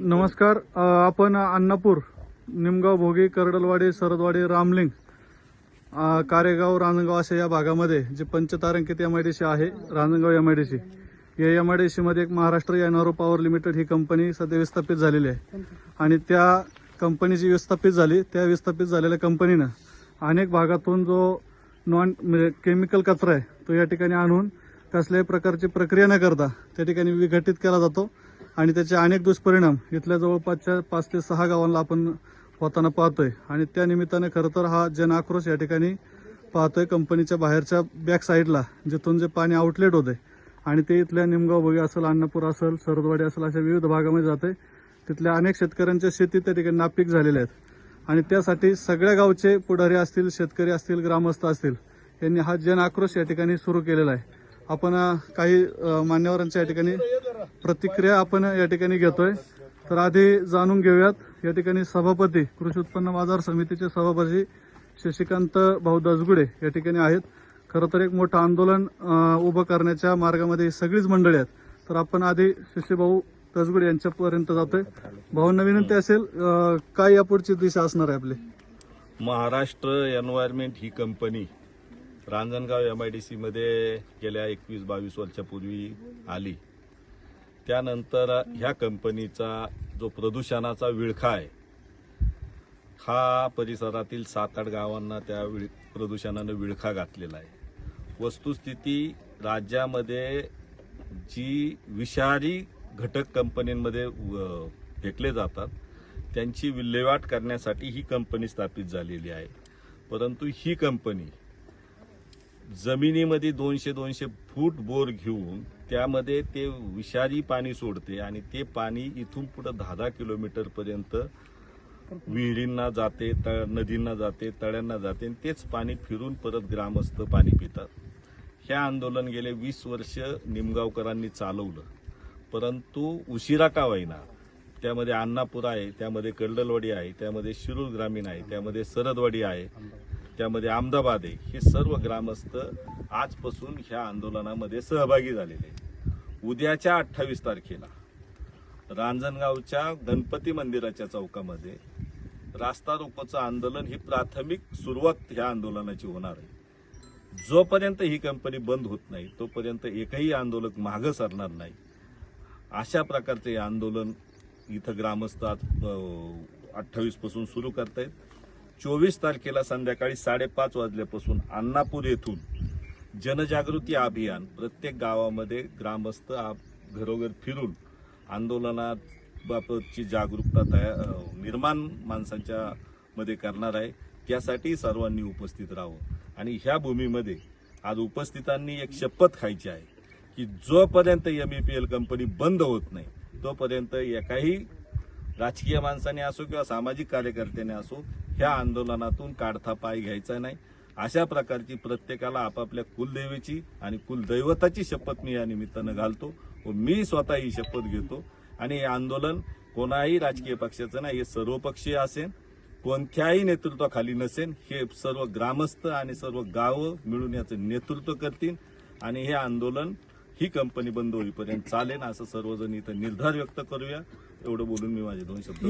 नमस्कार आपण अन्नापूर निमगाव भोगी करडलवाडी सरदवाडी रामलिंग कारेगाव रांजणगाव अशा या भागामध्ये जे पंचतारांकित एम आय डी सी आहे Ranjangaon M I D C या एम आय डी सी मध्ये एक महाराष्ट्र एनआरओ पॉवर लिमिटेड ही कंपनी सध्या विस्थापित झालेली आहे. आणि त्या कंपनीची विस्थापित झाली त्या विस्थापित झालेल्या कंपनीनं अनेक भागातून जो नॉन केमिकल म्हणजे कचरा आहे तो या ठिकाणी आणून कसल्याही प्रकारची प्रक्रिया न करता त्या ठिकाणी विघटित केला जातो आणि त्याचे अनेक दुष्परिणाम इथल्या जवळपासच्या पाच ते सहा गावांना आपण होताना पाहतोय. आणि त्या निमित्ताने खरं तर हा जन आक्रोश या ठिकाणी पाहतोय कंपनीच्या बाहेरच्या बॅक साईडला जिथून जे पाणी आउटलेट होते. आणि ते इथल्या निमगाव भोगी असेल अन्नपूर असेल सरदवाडी असेल अशा विविध भागामध्ये जाते तिथल्या अनेक शेतकऱ्यांच्या शेती त्या ठिकाणी नापीक झालेल्या आहेत. आणि त्यासाठी सगळ्या गावचे पुढारी असतील शेतकरी असतील ग्रामस्थ असतील यांनी हा जन आक्रोश या ठिकाणी सुरू केलेला आहे. आपण काही मान्यवरांच्या या ठिकाणी प्रतिक्रिया आपण या ठिकाणी घेतोय. तर आधी जाणून घेऊयात या ठिकाणी सभापती कृषी उत्पन्न बाजार समितीचे सभापती शशिकांत भाऊ दसगुडे या ठिकाणी आहेत. खरं तर एक मोठं आंदोलन उभं करण्याच्या मार्गामध्ये सगळीच मंडळी आहेत. तर आपण आधी शशीभाऊ दसगुडे यांच्यापर्यंत जातोय. भाऊंना विनंती असेल काय यापुढची दिशा असणार आहे आपली? Maharashtra environment he company Ranjangaon M I D सीमध्ये गेल्या एकवीस बावीस वर्षापूर्वी आली. त्यानंतर ह्या कंपनीचा जो प्रदूषणाचा विळखा आहे हा परिसरातील सात आठ गावांना त्या विळ प्रदूषणानं विळखा घातलेला आहे. वस्तुस्थिती राज्यामध्ये जी विषारी घटक कंपन्यांमध्ये फेकले जातात त्यांची विल्हेवाट करण्यासाठी ही कंपनी स्थापित झालेली आहे. परंतु ही कंपनी जमिनीमध्ये दोनशे दोनशे फूट बोर घेऊन त्यामध्ये ते विषारी पाणी सोडते आणि ते पाणी इथून पुढे दहा दहा किलोमीटर पर्यंत विहिरींना जाते तळ नदींना जाते तळ्यांना जाते आणि तेच पाणी फिरून परत ग्रामस्थ पाणी पितात. हे आंदोलन गेले वीस वर्ष निमगावकरांनी चालवलं. परंतु उशिरा का होईना त्यामध्ये अन्नापूर आहे त्यामध्ये कल्डलवाडी आहे त्यामध्ये शिरूर ग्रामीण आहे त्यामध्ये सरदवाडी आहे त्यामध्ये अहमदाबाद आहे हे सर्व ग्रामस्थ आजपासून ह्या आंदोलनामध्ये सहभागी झालेले आहेत. उद्याच्या अठ्ठावीस तारखेला रांजणगावच्या गणपती मंदिराच्या चौकामध्ये रास्ता रोकोचं आंदोलन ही प्राथमिक सुरुवात ह्या आंदोलनाची होणार आहे. जोपर्यंत ही कंपनी बंद होत नाही तोपर्यंत एकही आंदोलक मागं सरणार नाही. अशा प्रकारचे आंदोलन इथं ग्रामस्थ आज अठ्ठावीसपासून सुरू करतायत. चोवीस तारखेला संध्याकाळी साडेपाच वाजल्यापासून अन्नापूर येथून जनजागृती अभियान प्रत्येक गावामध्ये ग्रामस्थ आप- घरोघर फिरून आंदोलनाबाबतची जागरूकता तयार निर्माण माणसांच्या मध्ये करणार आहे. त्यासाठी सर्वांनी उपस्थित राहावं. आणि ह्या भूमीमध्ये आज उपस्थितांनी एक शपथ खायची आहे की जोपर्यंत M E P L company बंद होत नाही तोपर्यंत एकाही राजकीय माणसाने असो किंवा सामाजिक कार्यकर्त्याने असो ह्या आंदोलनातून काढता पाय घ्यायचा नाही. अशा प्रकारची प्रत्येकाला आपापल्या कुलदेवीची आणि कुलदैवताची शपथ मी या निमित्तानं घालतो व मी स्वतः ही शपथ घेतो. आणि हे आंदोलन कोणाही राजकीय पक्षाचं नाही हे सर्वपक्षीय असेल कोणत्याही नेतृत्वाखाली नसेल हे सर्व ग्रामस्थ आणि सर्व गावं मिळून याचं नेतृत्व करतील. आणि हे आंदोलन ही कंपनी बंद होईपर्यंत चालेल असं सर्वजण इथं निर्धार व्यक्त करूया. एवढं बोलून मी माझे दोन शब्द